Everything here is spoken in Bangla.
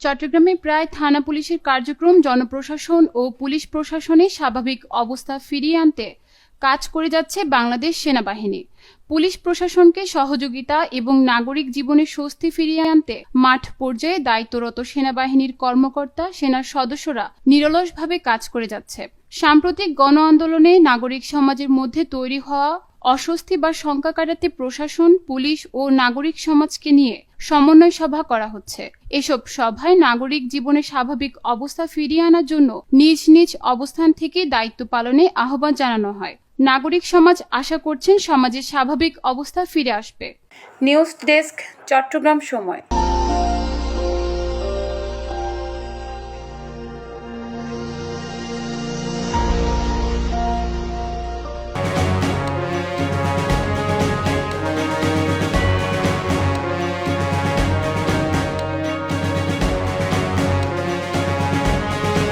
চট্টগ্রামে প্রায় থানা পুলিশের কার্যক্রম, জনপ্রশাসন ও পুলিশ প্রশাসনে স্বাভাবিক অবস্থা ফিরিয়ে আনতে কাজ করে যাচ্ছে বাংলাদেশ সেনাবাহিনী। পুলিশ প্রশাসনকে সহযোগিতা এবং নাগরিক জীবনে স্বস্তি ফিরিয়ে আনতে মাঠ পর্যায়ে দায়িত্বরত সেনাবাহিনীর কর্মকর্তা, সেনার সদস্যরা নিরলসভাবে কাজ করে যাচ্ছে। সাম্প্রতিক গণ আন্দোলনে নাগরিক সমাজের মধ্যে তৈরি হওয়া অস্বস্তি বা শঙ্কা কাটাতে প্রশাসন, পুলিশ ও নাগরিক সমাজকে নিয়ে সমন্বয় সভা করা হচ্ছে। এসব সভায় নাগরিক জীবনে স্বাভাবিক অবস্থা ফিরিয়ে আনার জন্য নিজ নিজ অবস্থান থেকে দায়িত্ব পালনে আহ্বান জানানো হয়। নাগরিক সমাজ আশা করছেন সমাজের স্বাভাবিক অবস্থা ফিরে আসবে। নিউজ ডেস্ক চট্টগ্রাম সময়।